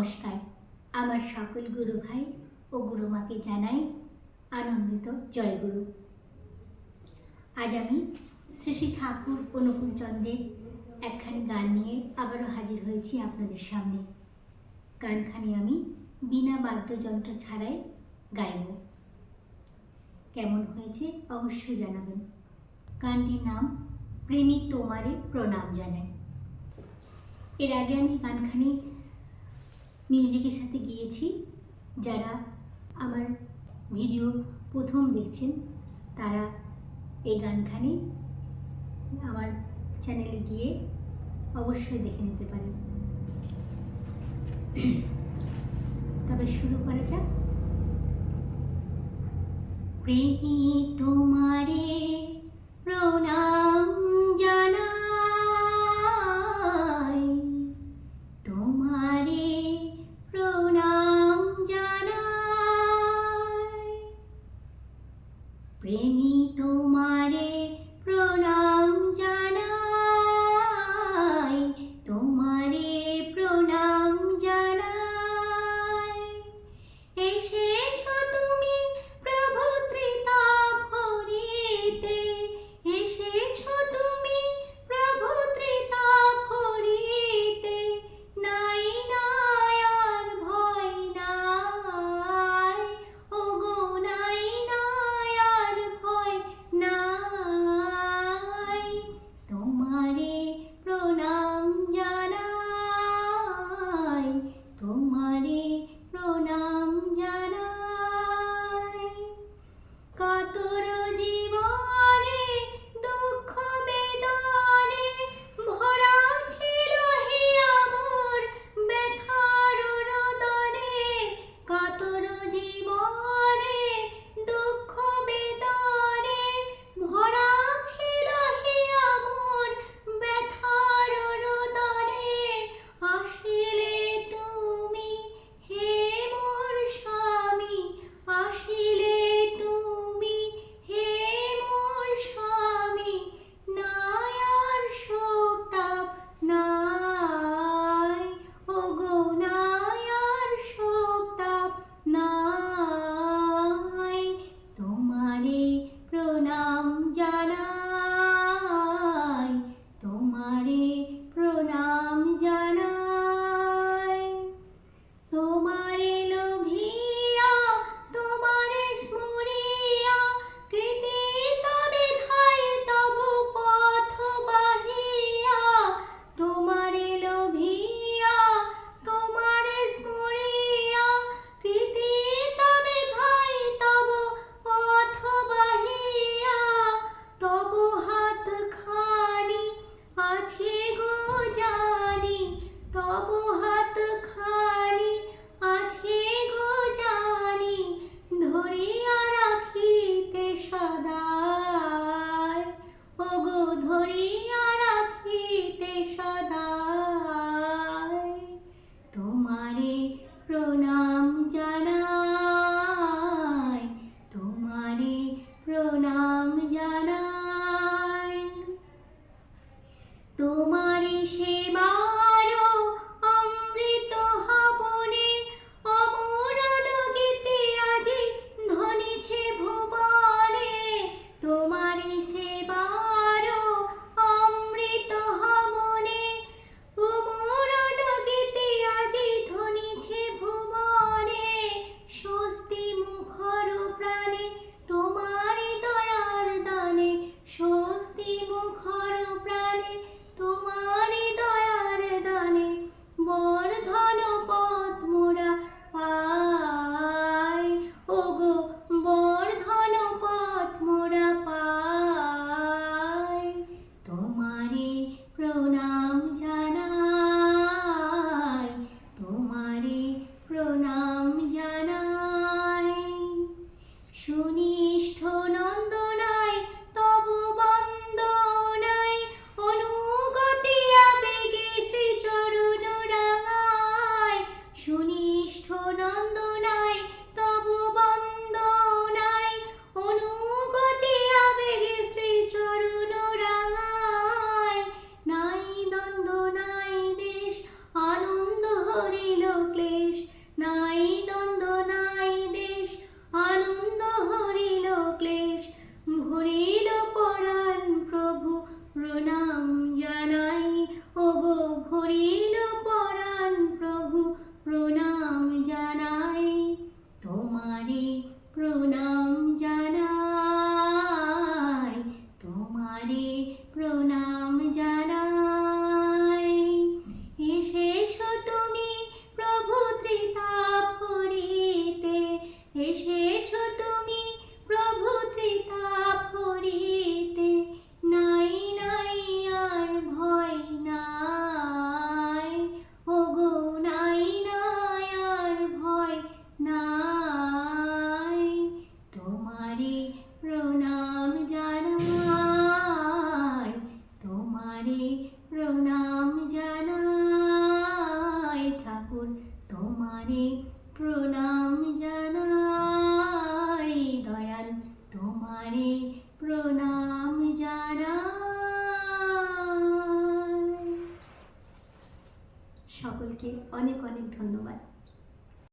নমস্কার। আমার সকল গুরু ভাই ও গুরুমাকে জানাই আনন্দিত জয়গুরু। আজ আমি শ্রী শ্রী ঠাকুর অনুকূলচন্দ্রের একখানি গান নিয়ে আবারও হাজির হয়েছি আপনাদের সামনে। গানখানি আমি বিনা বাদ্যযন্ত্র ছাড়াই গাইব। কেমন হয়েছে অবশ্যই জানাবেন। গানটির নাম প্রেমিক তোমারে প্রণাম জানায় এর আগে আমি গানখানি মিউজিকের সাথে গিয়েছি, যারা আমার ভিডিও প্রথম দেখছেন, তারা এই গানখানি আমার চ্যানেলে গিয়ে অবশ্যই দেখে নিতে পারেন। তবে শুরু করা যাক। প্রেমী তোমারে প্রণাম। প্রেমী তোমার অনেক অনেক ধন্যবাদ।